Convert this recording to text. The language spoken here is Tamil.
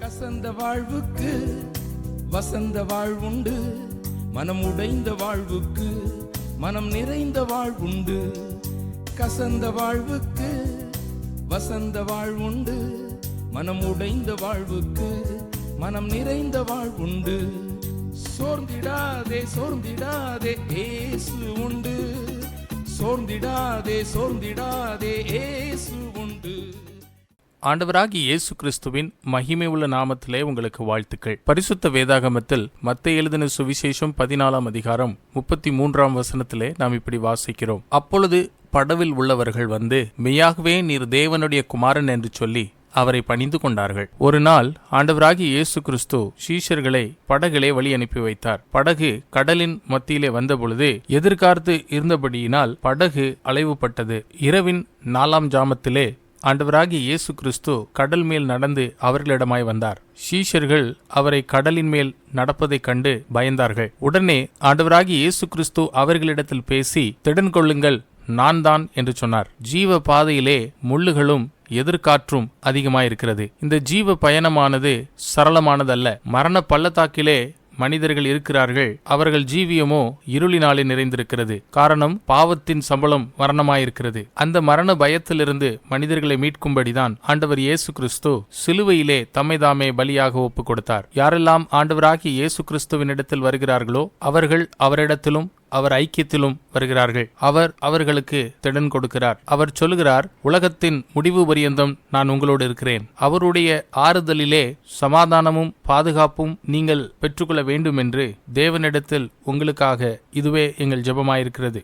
கசந்த வாழ்வுக்கு வசந்த வாழ்வுண்டு. மனம் உடைந்த வாழ்வுக்கு மனம் நிறைந்த வாழ்வுண்டு. கசந்த வாழ்வுக்கு வசந்த வாழ்வுண்டு. மனம் உடைந்த வாழ்வுக்கு மனம் நிறைந்த வாழ்வுண்டு. சோர்ந்திடாதே சோர்ந்திடாதே ஏசு உண்டு. சோர்ந்திடாதே சோர்ந்திடாதே ஏசு ஆண்டவராகி இயேசு கிறிஸ்துவின் மகிமை உள்ள நாமத்திலே உங்களுக்கு வாழ்த்துக்கள். பரிசுத்த வேதாகமத்தில் மத்த எழுதின சுவிசேஷம் பதினாலாம் அதிகாரம் முப்பத்தி மூன்றாம் வசனத்திலே நாம் இப்படி வாசிக்கிறோம். அப்பொழுது படவில் உள்ளவர்கள் வந்து மெய்யாகவே நீர் தேவனுடைய குமாரன் என்று சொல்லி அவரை பணிந்து கொண்டார்கள். ஒரு நாள் ஆண்டவராகி இயேசு கிறிஸ்து சீஷர்களை படகிலே வழி அனுப்பி வைத்தார். படகு கடலின் மத்தியிலே வந்தபொழுது எதிர்கார்த்து இருந்தபடியினால் படகு அலைவுபட்டது. இரவின் நாலாம் ஜாமத்திலே ஆண்டவராகிய இயேசு கிறிஸ்து கடல் மேல் நடந்து அவர்களிடமாய் வந்தார். சீஷர்கள் அவரை கடலின் மேல் நடப்பதைக் கண்டு பயந்தார்கள். உடனே ஆண்டவராகிய இயேசு கிறிஸ்து அவர்களிடத்தில் பேசி திடன் கொள்ளுங்கள் நான் தான் என்று சொன்னார். ஜீவ பாதையிலே முள்ளுகளும் எதிர்காற்றும் அதிகமாயிருக்கிறது. இந்த ஜீவ பயணமானது சரளமானதல்ல. மரண பள்ளத்தாக்கிலே மனிதர்கள் இருக்கிறார்கள் அவர்கள் ஜீவியமோ இருளினாலே நிறைந்திருக்கிறது. காரணம் பாவத்தின் சம்பளம் மரணமாயிருக்கிறது. அந்த மரண பயத்திலிருந்து மனிதர்களை மீட்கும்படிதான் ஆண்டவர் இயேசு கிறிஸ்து சிலுவையிலே தம்மை தாமே பலியாக ஒப்பு கொடுத்தார் யாரெல்லாம் ஆண்டவராகிய இயேசு கிறிஸ்துவினிடத்தில் வருகிறார்களோ அவர்கள் அவரிடத்திலும் அவர் ஐக்கியத்திலும் வருகிறார்கள். அவர் அவர்களுக்கு திடன் கொடுக்கிறார். அவர் சொல்லுகிறார் உலகத்தின் முடிவு பரியந்தம் நான் உங்களோடு இருக்கிறேன். அவருடைய ஆறுதலிலே சமாதானமும் பாதுகாப்பும் நீங்கள் பெற்றுக்கொள்ள வேண்டும் என்று தேவனிடத்தில் உங்களுக்காக இதுவே எங்கள் ஜெபமாயிருக்கிறது.